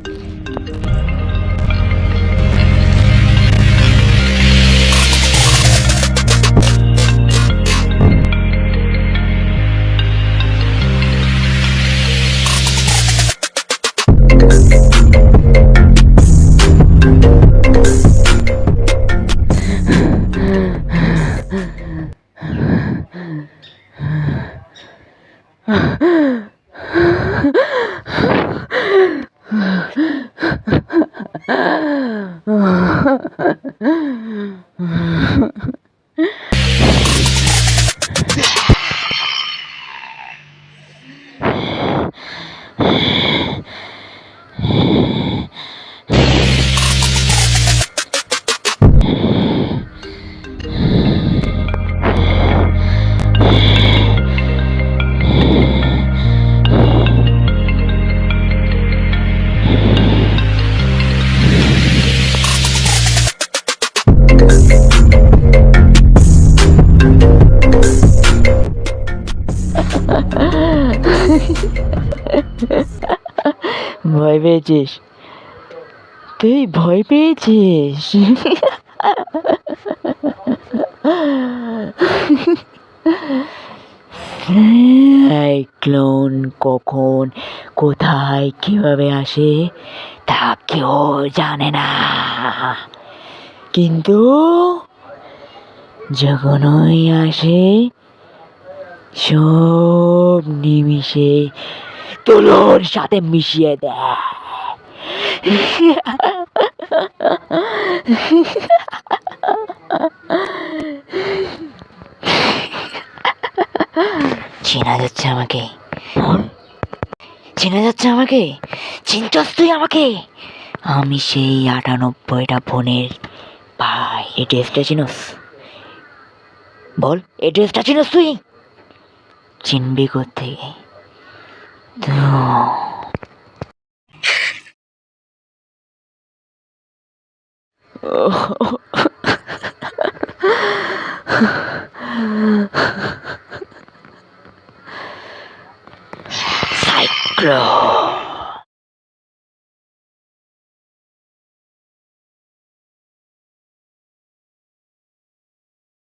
Ha ha ha! Yeah. ভয় পেয়েছিস? তুই ভয় পেয়েছিস? সাইক্লোন কখন কোথায় কীভাবে আসে? তা কেউ জানে না। কিন্তু যখনই আসে, সব নিমিশে তুলোর সাথে মিশিয়ে দেয়। চেনা যাচ্ছে আমাকে। চেনা যাচ্ছে আমাকে। চিনছস তুই আমাকে? আমি সেই আটানব্বইটা বোনের ভাই এই ড্রেসটা চিনস? বল এই ড্রেসটা চিনস তুই? চিনবি কোথেকে তো। সাইক্লোন।